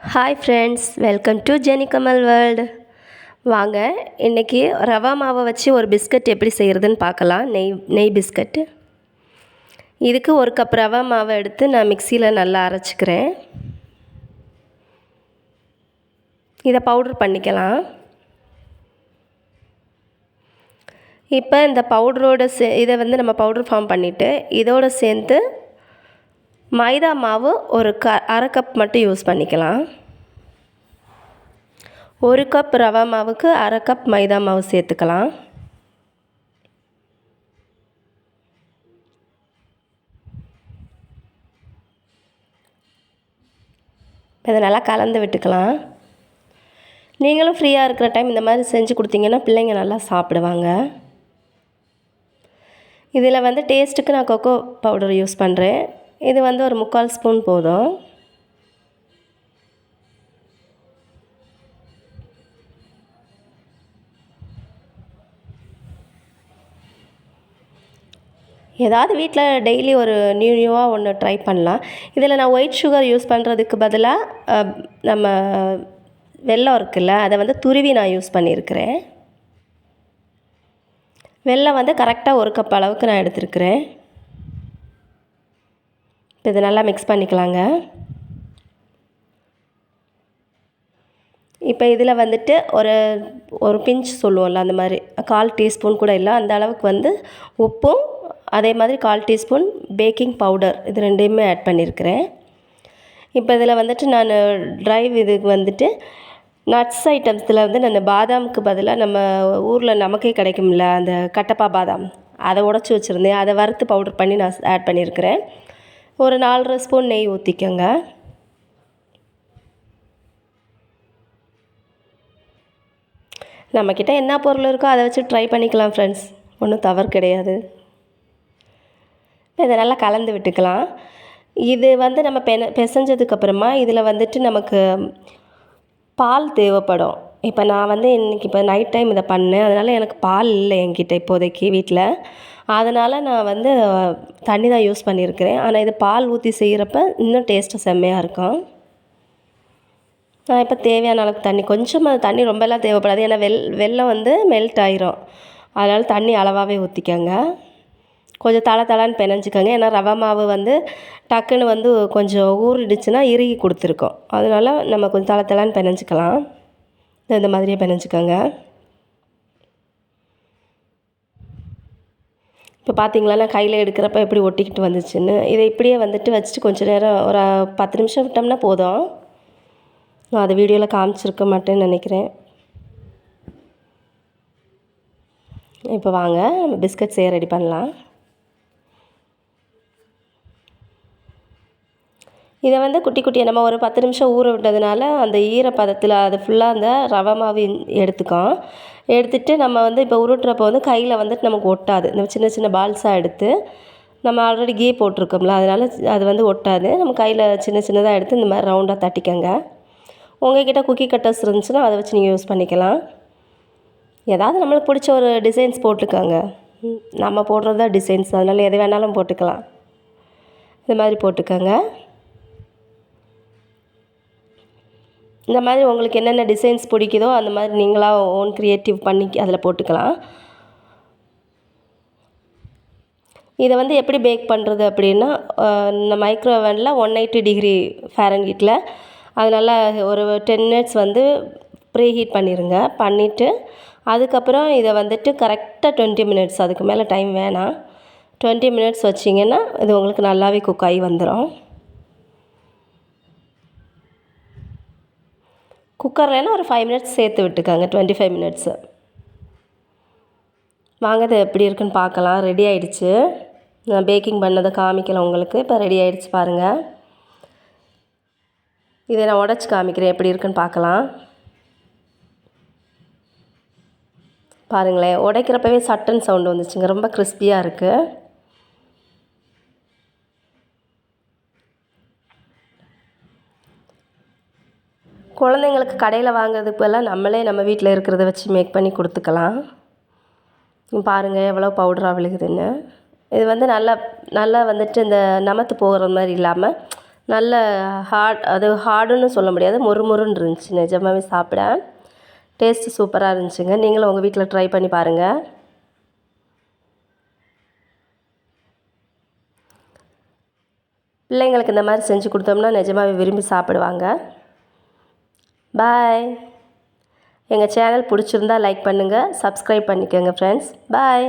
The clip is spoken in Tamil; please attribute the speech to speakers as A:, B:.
A: Hi friends welcome to Jeni Kamal world வாங்க இன்றைக்கி ரவா மாவை வச்சு ஒரு பிஸ்கட் எப்படி செய்கிறதுன்னு பார்க்கலாம். நெய் நெய் பிஸ்கட்டு இதுக்கு ஒரு கப் ரவா மாவை எடுத்து நான் மிக்சியில் நல்லா அரைச்சிக்கிறேன். இதை பவுட்ரு பண்ணிக்கலாம். இப்போ இந்த பவுடரோட சே இதை வந்து நம்ம பவுட்ரு ஃபார்ம் பண்ணிவிட்டு இதோடு சேர்த்து மைதா மாவு ஒரு க அரை கப் மட்டும் யூஸ் பண்ணிக்கலாம். ஒரு கப் ரவா மாவுக்கு அரை கப் மைதா மாவு சேர்த்துக்கலாம். இதை நல்லா கலந்து விட்டுக்கலாம். நீங்களும் ஃப்ரீயாக இருக்கிற டைம் இந்த மாதிரி செஞ்சு கொடுத்தீங்கன்னா பிள்ளைங்க நல்லா சாப்பிடுவாங்க. இதில் வந்து டேஸ்ட்டுக்கு நான் கொக்கோ பவுடர் யூஸ் பண்ணுறேன் இது வந்து ஒரு முக்கால் ஸ்பூன் போதும். ஏதாவது வீட்டில் டெய்லி ஒரு நியூ நியூவாக ஒன்று ட்ரை பண்ணலாம். இதில் நான் ஒயிட் சுகர் யூஸ் பண்ணுறதுக்கு பதிலாக நம்ம வெல்லம் இருக்குல்ல அதை வந்து துருவி நான் யூஸ் பண்ணியிருக்கிறேன். வெல்லம் வந்து கரெக்டாக ஒரு கப் அளவுக்கு நான் எடுத்துருக்கிறேன். இதை நல்லா மிக்ஸ் பண்ணிக்கலாங்க. இப்போ இதில் வந்துட்டு ஒரு ஒரு பிஞ்ச் சொல்லுவோம்ல அந்த மாதிரி. கால் டீஸ்பூன் கூட இல்லை அந்த அளவுக்கு வந்து உப்பும் அதே மாதிரி கால் டீஸ்பூன் பேக்கிங் பவுடர் இது ரெண்டையுமே ஆட் பண்ணியிருக்கிறேன் இப்போ இதில் வந்துட்டு நான் ட்ரைவ் இதுக்கு வந்துட்டு நட்ஸ் ஐட்டம்ஸில் வந்து நான் பாதாமுக்கு பதிலாக நம்ம ஊரில் நமக்கே கிடைக்கும்ல அந்த கட்டப்பா பாதாம். அதை உடச்சி வச்சுருந்தேன். அதை வறுத்து பவுடர் பண்ணி நான் ஆட் பண்ணியிருக்கிறேன் ஒரு நாலரை ஸ்பூன் நெய் ஊற்றிக்கோங்க நம்மக்கிட்ட என்ன பொருள் இருக்கோ அதை வச்சு ட்ரை பண்ணிக்கலாம் ஃப்ரெண்ட்ஸ் ஒன்றும் தவறு கிடையாது. இதை நல்லா கலந்து விட்டுக்கலாம். இது வந்து நம்ம பெ பிசைஞ்சதுக்கப்புறமா இதில் வந்துட்டு நமக்கு பால் தேவைப்படும். இப்போ நான் வந்து இன்றைக்கி இப்போ நைட் டைம் இதை பண்ணேன். அதனால் எனக்கு பால் இல்லை என்கிட்ட இப்போதைக்கு வீட்டில். அதனால் நான் வந்து தண்ணி தான் யூஸ் பண்ணியிருக்கிறேன். ஆனால் இது பால் ஊற்றி செய்கிறப்ப இன்னும் டேஸ்ட்டு செம்மையாக இருக்கும். நான் இப்போ தேவையான அளவுக்கு தண்ணி கொஞ்சமாக தண்ணி ரொம்பலாம் தேவைப்படாது. ஏன்னா வெல் வெள்ளம் வந்து மெல்ட் ஆயிரும். அதனால் தண்ணி அளவாகவே ஊற்றிக்கோங்க கொஞ்சம் தலை தலைன்னு பெனஞ்சிக்கோங்க ஏன்னா ரவை மாவு வந்து டக்குன்னு வந்து கொஞ்சம் ஊறிடுச்சுன்னா இறுகி கொடுத்துருக்கோம். அதனால நம்ம கொஞ்சம் தலை தலைன்னு பெனஞ்சிக்கலாம் இந்த மாதிரியே பிணைஞ்சிக்கோங்க. இப்போ பார்த்தீங்களா நான் கையில் எடுக்கிறப்ப எப்படி ஒட்டிக்கிட்டு வந்துச்சுன்னு. இதை இப்படியே வந்துட்டு வச்சுட்டு கொஞ்சம் நேரம் ஒரு பத்து நிமிஷம் விட்டோம்னா போதும். நான் அதை வீடியோவில் காமிச்சிருக்க மாட்டேன்னு நினைக்கிறேன். இப்போ வாங்க நம்ம பிஸ்கட் செய்ய ரெடி பண்ணலாம். இதை வந்து குட்டி குட்டியாக நம்ம ஒரு பத்து நிமிஷம் ஊற விட்டதுனால அந்த ஈரப்பதத்தில் அது ஃபுல்லாக அந்த ரவை மாவு எடுத்துக்கும். எடுத்துகிட்டு நம்ம வந்து இப்போ உருட்டுறப்போ வந்து கையில் வந்துட்டு நமக்கு ஒட்டாது. இந்த சின்ன சின்ன பால்ஸாக எடுத்து நம்ம ஆல்ரெடி கீ போட்டிருக்கோம்ல அதனால் அது வந்து ஒட்டாது. நம்ம கையில் சின்ன சின்னதாக எடுத்து இந்த மாதிரி ரவுண்டாக தட்டிக்கங்க. உங்கள்கிட்ட குக்கி கட்டர்ஸ் இருந்துச்சுன்னா அதை வச்சு நீங்கள் யூஸ் பண்ணிக்கலாம். ஏதாவது நம்மளுக்கு பிடிச்ச ஒரு டிசைன்ஸ் போட்டுக்கோங்க நம்ம போடுறது தான் டிசைன்ஸ் அதனால் எது வேணாலும் போட்டுக்கலாம். இந்த மாதிரி போட்டுக்கோங்க. இந்த மாதிரி உங்களுக்கு என்னென்ன டிசைன்ஸ் பிடிக்குதோ அந்த மாதிரி நீங்களாக ஓன் க்ரியேட்டிவ் பண்ணி அதில் போட்டுக்கலாம். இதை வந்து எப்படி பேக் பண்ணுறது அப்படின்னா இந்த மைக்ரோ ஓவனில் ஒன் எயிட்டி டிகிரி ஃபேரன்ஹீட்டில் அதனால் ஒரு டென் மினிட்ஸ் வந்து ப்ரீ ஹீட் பண்ணிடுங்க பண்ணிவிட்டு அதுக்கப்புறம் இதை வந்துட்டு கரெக்டாக டுவெண்ட்டி மினிட்ஸ் அதுக்கு மேலே டைம் வேணாம். டுவெண்ட்டி மினிட்ஸ் வச்சிங்கன்னா இது உங்களுக்கு நல்லாவே குக் ஆகி வந்துடும் குக்கர்லன்னா ஒரு ஃபைவ் மினிட்ஸ் சேர்த்து விட்டுக்கோங்க டுவெண்ட்டி ஃபைவ் மினிட்ஸு வாங்க அது எப்படி இருக்குன்னு பார்க்கலாம். ரெடி ஆகிடுச்சு நான் பேக்கிங் பண்ணதை காமிக்கலை உங்களுக்கு. இப்போ ரெடி ஆகிடுச்சு பாருங்கள் இதை நான் உடச்சி காமிக்கிறேன். எப்படி இருக்குன்னு பார்க்கலாம். பாருங்களேன். உடைக்கிறப்பவே சட்டன் சவுண்டு வந்துச்சுங்க. ரொம்ப கிறிஸ்பியாக இருக்குது குழந்தைங்களுக்கு கடையில் வாங்குறதுக்கு பதிலாக நம்மளே நம்ம வீட்டில் இருக்கிறத வச்சு மேக் பண்ணி கொடுத்துக்கலாம். பாருங்கள் எவ்வளோ பவுடராக விழுகுதுன்னு. இது வந்து நல்லா நல்லா வந்துட்டு இந்த நமத்து போகிற மாதிரி இல்லாமல் நல்ல ஹார்ட் அது ஹார்டுன்னு சொல்ல முடியாது மொறு மொறுன்னு இருந்துச்சு நிஜமாகவே சாப்பிட டேஸ்ட்டு சூப்பராக இருந்துச்சுங்க. நீங்களும் உங்கள் வீட்டில் ட்ரை பண்ணி பாருங்கள் பிள்ளைங்களுக்கு இந்த மாதிரி செஞ்சு கொடுத்தோம்னா நிஜமாகவே விரும்பி சாப்பிடுவாங்க. பாய் எங்கள் சேனல் பிடிச்சிருந்தா லைக் பண்ணுங்கள் சப்ஸ்கிரைப் பண்ணிக்கோங்க ஃப்ரெண்ட்ஸ் பாய்